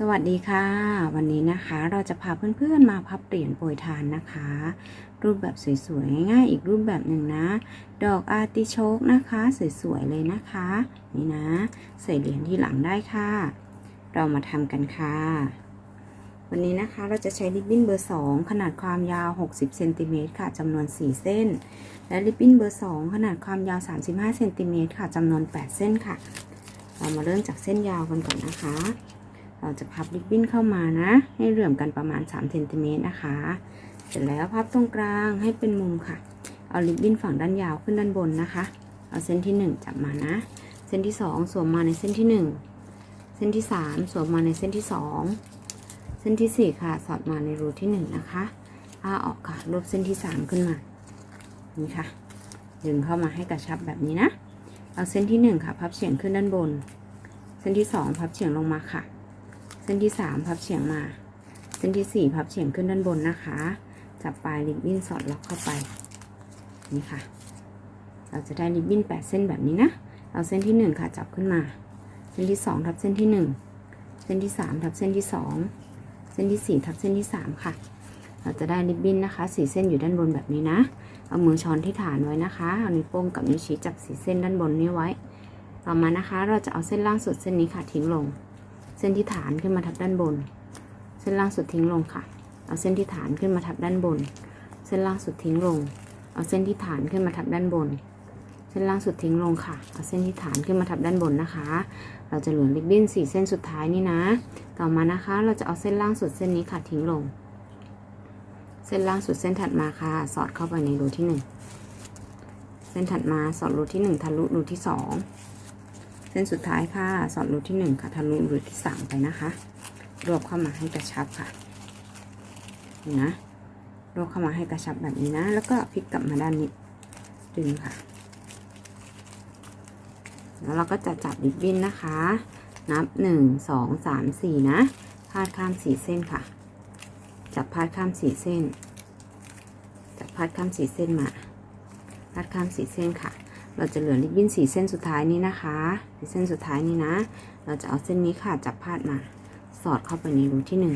สวัสดีค่ะ วันนี้นะคะเราจะพาเพื่อนๆมาพับเหรียญโปรยทานนะคะ รูปแบบสวยๆง่ายๆอีกรูปแบบหนึ่งนะ ดอกอาร์ติโชกนะคะ สวยๆเลยนะคะ นี่นะ ใส่เหรียญที่หลังได้ค่ะ เรามาทำกันค่ะ วันนี้นะคะเราจะใช้ริบบิ้นเบอร์ 2 ขนาดความยาว 60เซนติเมตรค่ะจำนวน 4 เส้น และริบบิ้นเบอร์ 2 ขนาดความยาว 35เซนติเมตรค่ะจำนวน 8 เส้นค่ะ เรามาเริ่มจากเส้นยาวกันก่อนนะคะ เราจะพับริบบิ้นเข้ามานะ ให้เหลื่อมกันประมาณ3เซนติเมตรนะคะ เสร็จแล้วพับตรงกลางให้เป็นมุมค่ะ เอาริบบิ้นฝั่งด้านยาวขึ้นด้านบนนะคะ เอาเส้นที่ 1 จับมานะ เส้นที่ 2 สวมมาในเส้นที่ 1 เส้นที่ 3 สวมมาในเส้นที่ 2 เส้นที่ 4 ค่ะ สอดมาในรูที่ 1 นะคะผ้าออกค่ะรวบเส้นที่ 3 ขึ้นมา นี่ค่ะ ดึงเข้ามาให้กระชับแบบนี้นะ เอาเส้นที่ 1 ค่ะ พับเฉียงขึ้นด้านบน เส้นที่ 2 พับเฉียงลงมาค่ะ เส้นที่3พับเฉียงมา เส้นที่4พับเฉียงขึ้นด้านบนนะคะ จับปลายริบบิ้นสอดล็อกเข้าไป นี่ค่ะ เราจะได้ริบบิ้น8เส้นแบบนี้นะ เอาเส้นที่1ค่ะจับขึ้นมา เส้นที่2ทับเส้นที่1เส้นที่3ทับเส้นที่2เส้นที่4ทับเส้นที่3ค่ะ เราจะได้ริบบิ้นนะคะ4เส้นอยู่ด้านบนแบบนี้นะ เอามือช้อนที่ฐานไว้นะคะ เอานิ้วโป้งกับนิ้วชี้จับสีเส้นด้านบนนี้ไว้ ต่อมานะคะ เราจะเอาเส้นล่างสุดเส้นนี้ค่ะทิ้งลง เส้นที่ฐานขึ้นมาทับด้านบน เส้นล่างสุดทิ้งลงค่ะ เอาเส้นที่ฐานขึ้นมาทับด้านบน เส้นล่างสุดทิ้งลง เอาเส้นที่ฐานขึ้นมาทับด้านบน เส้นล่างสุดทิ้งลงค่ะ เอาเส้นที่ฐานขึ้นมาทับด้านบนนะคะ เราจะเหลือริบบิ้นสี่เส้นสุดท้ายนี่นะ ต่อมานะคะ เราจะเอาเส้นล่างสุดเส้นนี้ค่ะทิ้งลง เส้นล่างสุดเส้นถัดมาค่ะ สอดเข้าไปในรูที่หนึ่งเส้นถัดมาสอดรูที่หนึ่งทะลุรูที่สอง ส้นสุดท้ายค่ะสอดรูที่หนึ่งค่ะทะลุรูที่สามไปนะคะ รวบเข้ามาให้กระชับค่ะนี่นะรวบเข้ามาให้กระชับแบบนี้นะ แล้วก็พลิกกลับมาด้านนี้ดึงค่ะ แล้วเราก็จะจับริบบิ้นนะคะ นับหนึ่งสองสามสี่นะพาดข้ามสี่เส้นค่ะ จับพาดข้ามสี่เส้น จับพาดข้ามสี่เส้นมาพาดข้ามสี่เส้นค่ะ เราจะเหลือริบบิ้นสี่เส้นสุดท้ายนี้นะคะเส้นสุดท้ายนี้นะ เราจะเอาเส้นนี้ค่ะจับพาดมา สอดเข้าไปในรูที่หนึ่ง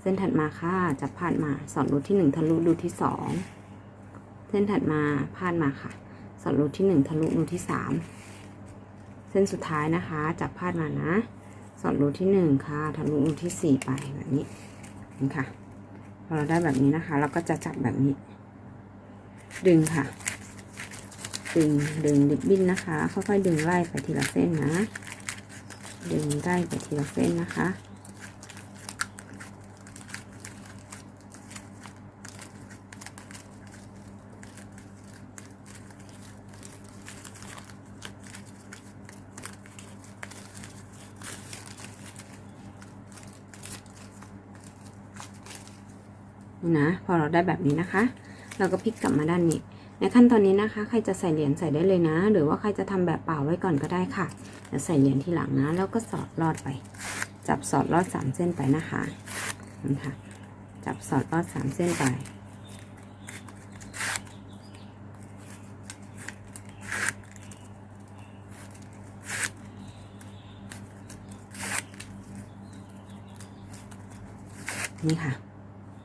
เส้นถัดมาค่ะจับพาดมา สอดรูที่หนึ่งทะลุรูที่สองเส้นถัดมาพาดมาค่ะ สอดรูที่หนึ่งทะลุรูที่สามเส้นสุดท้ายนะคะ จับพาดมานะ สอดรูที่หนึ่งค่ะทะลุรูที่สี่ไปแบบนี้นี่ค่ะพอเราได้แบบนี้นะคะ เราก็จะจับแบบนี้ ดึงค่ะ ดึงดึงริบบิ้นนะคะ ค่อยๆดึงไล่ไปทีละเส้นนะ ดึงไล่ไปทีละเส้นนะคะนี่นะพอเราได้แบบนี้นะคะ เราก็พลิกกลับมาด้านนี้ ในขั้นตอนนี้นะคะ ใครจะใส่เหรียญใส่ได้เลยนะ หรือว่าใครจะทำแบบเปล่าไว้ก่อนก็ได้ค่ะเดี๋ยวใส่เหรียญทีหลังนะ แล้วก็สอดลอดไป จับสอดลอดสามเส้นไปนะคะนี่ค่ะ จับสอดลอดสามเส้นไปนี่ค่ะ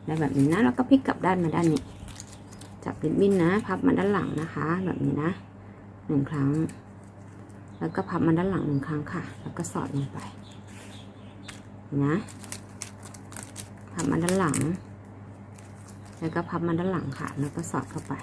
ได้แบบนี้นะ แล้วก็พลิกกลับด้านมาด้านนี้ จับริบบิ้นนะ พับมาด้านหลังนะคะ แบบนี้นะหนึ่งครั้ง แล้วก็พับมาด้านหลังหนึ่งครั้งค่ะ แล้วก็สอดลงไปนะพับมาด้านหลัง แล้วก็พับมาด้านหลังค่ะ แล้วก็สอดเข้าไป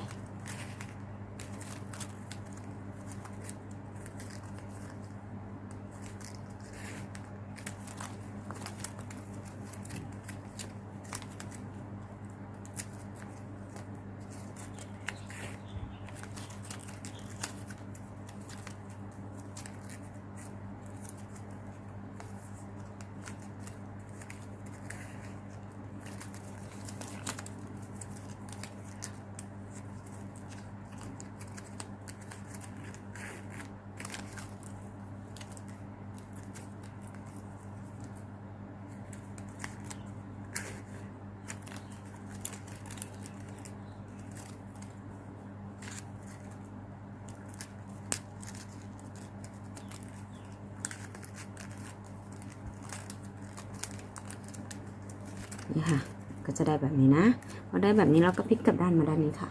นี่ค่ะ ก็จะได้แบบนี้นะพอได้แบบนี้เราก็พลิกกลับด้านมาด้านนี้ค่ะ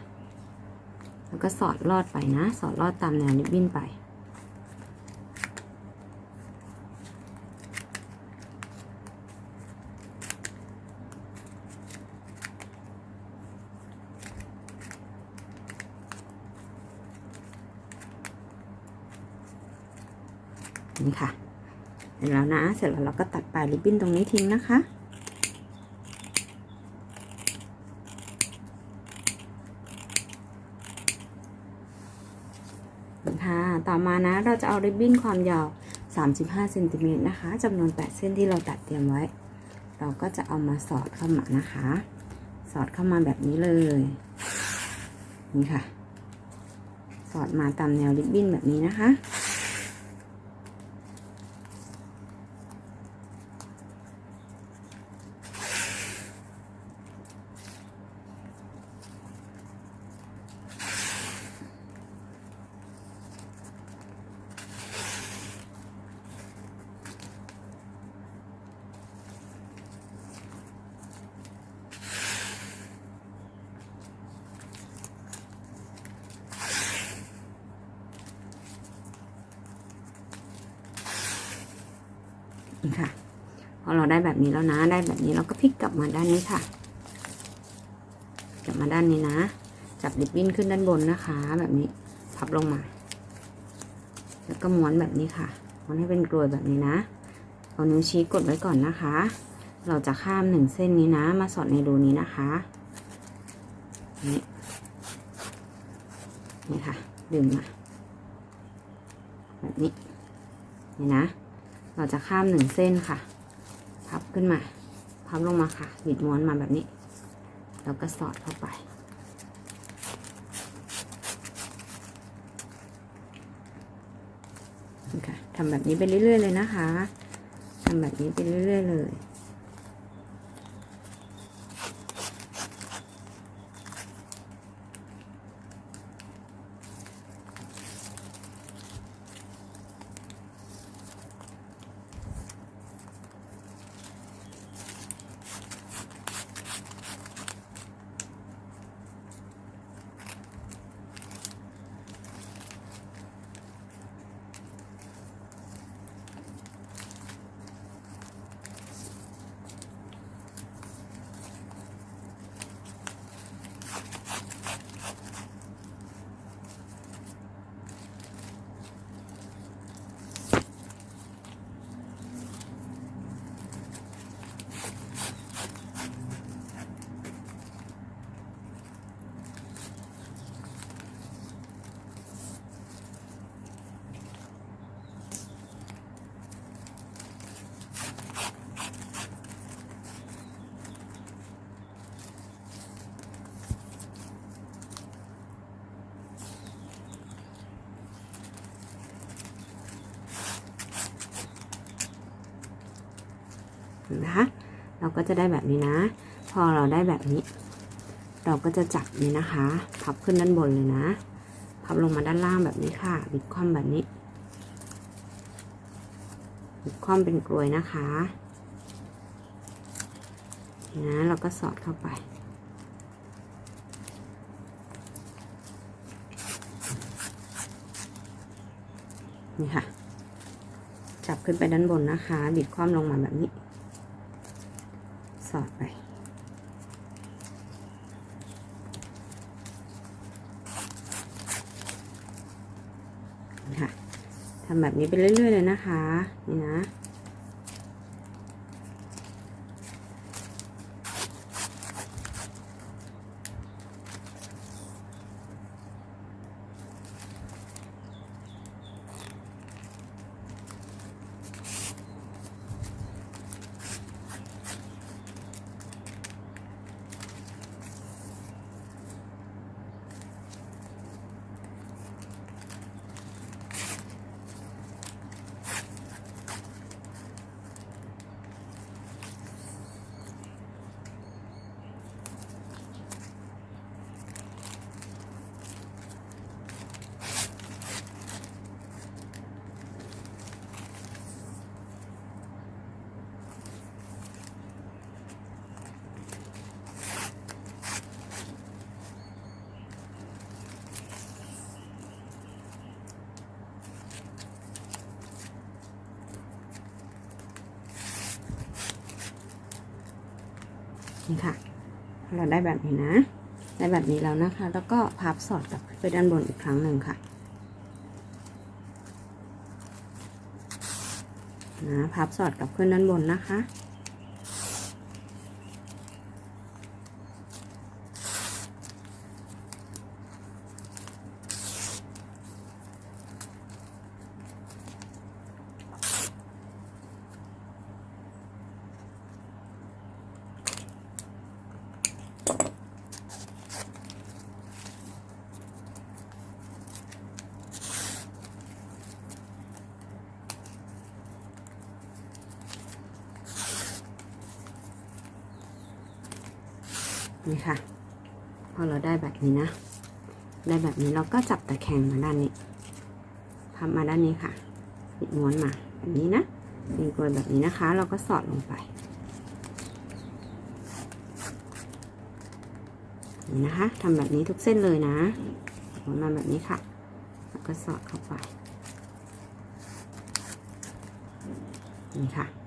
แล้วก็สอดลอดไปนะ สอดลอดตามแนวริบบิ้นไปนี่ค่ะ เสร็จแล้วนะ เสร็จแล้วเราก็ตัดปลายริบบิ้นตรงนี้ทิ้งนะคะ ค่ะ ต่อ มานะ เราจะเอาริบบิ้นความยาว 35เซนติเมตรนะคะจำนวน 8 เส้นที่เราตัดเตรียมไว้ เราก็จะเอามาสอดเข้ามานะคะ สอดเข้ามาแบบนี้เลย นี่ค่ะ สอดมาตามแนวริบบิ้นแบบนี้นะคะ นี่ค่ะ พอเราได้แบบนี้แล้วนะ ได้แบบนี้เราก็พลิกกลับมาด้านนี้ค่ะ กลับมาด้านนี้นะ จับริบบิ้นขึ้นด้านบนนะคะ แบบนี้ พับลงมา แล้วก็ม้วนแบบนี้ค่ะ ม้วนให้เป็นกลวยแบบนี้นะ เอานิ้วชี้กดไว้ก่อนนะคะ เราจะข้ามหนึ่งเส้นนี้นะ มาสอดในรูนี้นะคะ นี่ นี่ค่ะ ดึงมา แบบนี้ นี่นะ เราจะข้ามหนึ่งเส้นค่ะ พับขึ้นมา พับลงมาค่ะ บิดม้วนมาแบบนี้ แล้วก็สอดเข้าไปนี่ค่ะทำแบบนี้ไปเรื่อยๆเลยนะคะ ทำแบบนี้ไปเรื่อยๆเลย นะคะ เราก็จะได้แบบนี้นะ พอเราได้แบบนี้ เราก็จะจับนี้นะคะพับขึ้นด้านบนเลยนะพับลงมาด้านล่างแบบนี้ค่ะ บิดคว่ำแบบนี้บิดคว่ำเป็นกลวยนะคะนะเราก็สอดเข้าไปนี่ค่ะ จับขึ้นไปด้านบนนะคะ บิดคว่ำลงมาแบบนี้ สอดไปค่ะทำแบบนี้ไปเรื่อย ๆ เลยนะคะ นี่นะ นี่ค่ะ เราได้แบบนี้นะ ได้แบบนี้แล้วนะคะ แล้วก็พับสอดกลับไปด้านบนอีกครั้งหนึ่งค่ะนะพับสอดกลับขึ้นด้านบนนะคะ นี่ค่ะ พอเราได้แบบนี้นะ ได้แบบนี้เราก็จับตะแคงมาด้านนี้พับมาด้านนี้ค่ะิดม้วนมาแบบนี้นะเป็นกลวยแบบนี้นะคะ เราก็สอดลงไปนี่นะคะทำแบบนี้ทุกเส้นเลยนะม้วนมาแบบนี้ค่ะ แล้วก็สอดเข้าไปนี่ค่ะ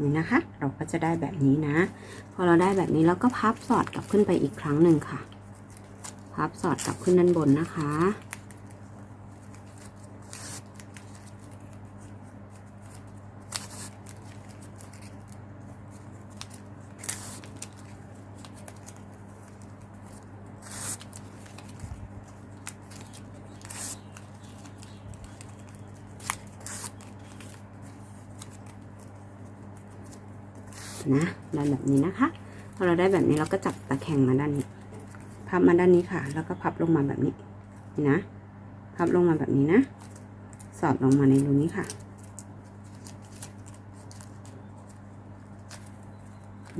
นี่นะคะ เราก็จะได้แบบนี้นะ พอเราได้แบบนี้แล้วก็พับสอดกลับขึ้นไปอีกครั้งหนึ่งค่ะ พับสอดกลับขึ้นด้านบนนะคะ นะได้แบบนี้นะคะพอเราได้แบบนี้เราก็จับตะแคงมาด้านนี้ พับมาด้านนี้ค่ะ แล้วก็พับลงมาแบบนี้นี่นะ พับลงมาแบบนี้นะ สอดลงมาในรูนี้ค่ะ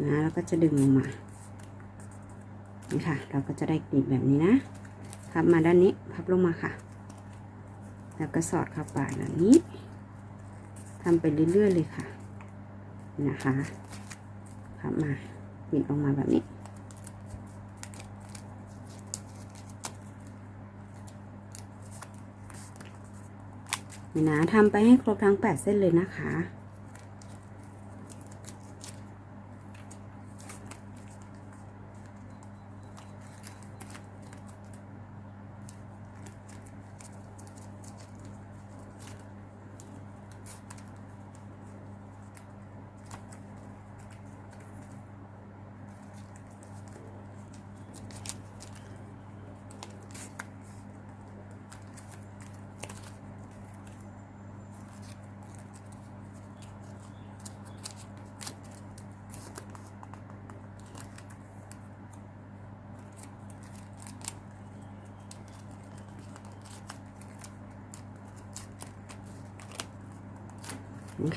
นะแล้วก็จะดึงลงมานี่ค่ะ เราก็จะได้กลีบแบบนี้นะ พับมาด้านนี้ พับลงมาค่ะ แล้วก็สอดเข้าไปแบบนี้ทำไปเรื่อยๆเลยค่ะนะคะ พับมาบิดออกมาแบบนี้นี่นะทำไปให้ครบทั้ง 8 เส้นเลยนะคะ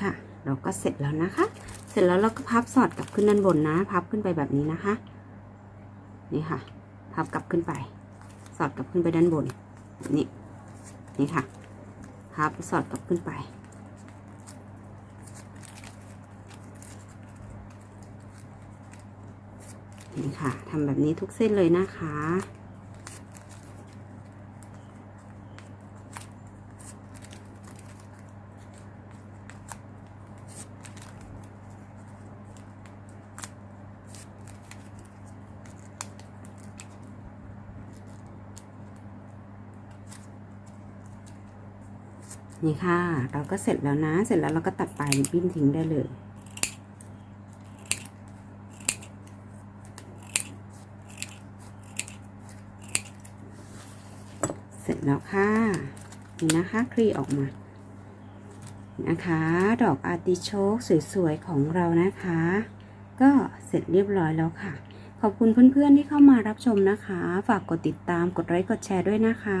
ค่ะ เราก็เสร็จแล้วนะคะ เสร็จแล้วเราก็พับสอดกลับขึ้นด้านบนนะ พับขึ้นไปแบบนี้นะคะ นี่ค่ะ พับกลับขึ้นไป สอดกลับขึ้นไปด้านบน นี่นี่ค่ะ พับสอดกลับขึ้นไป นี่ค่ะทำแบบนี้ทุกเส้นเลยนะคะ นี่ค่ะ เราก็เสร็จแล้วนะ เสร็จแล้วเราก็ตัดปลายริบบิ้นทิ้งได้เลย เสร็จแล้วค่ะนี่นะคะคลีออกมานะคะ ดอกอาร์ติโชกสวยๆของเรานะคะ ก็เสร็จเรียบร้อยแล้วค่ะ ขอบคุณเพื่อนๆที่เข้ามารับชมนะคะ ฝากกดติดตามกดไลค์กดแชร์ด้วยนะคะ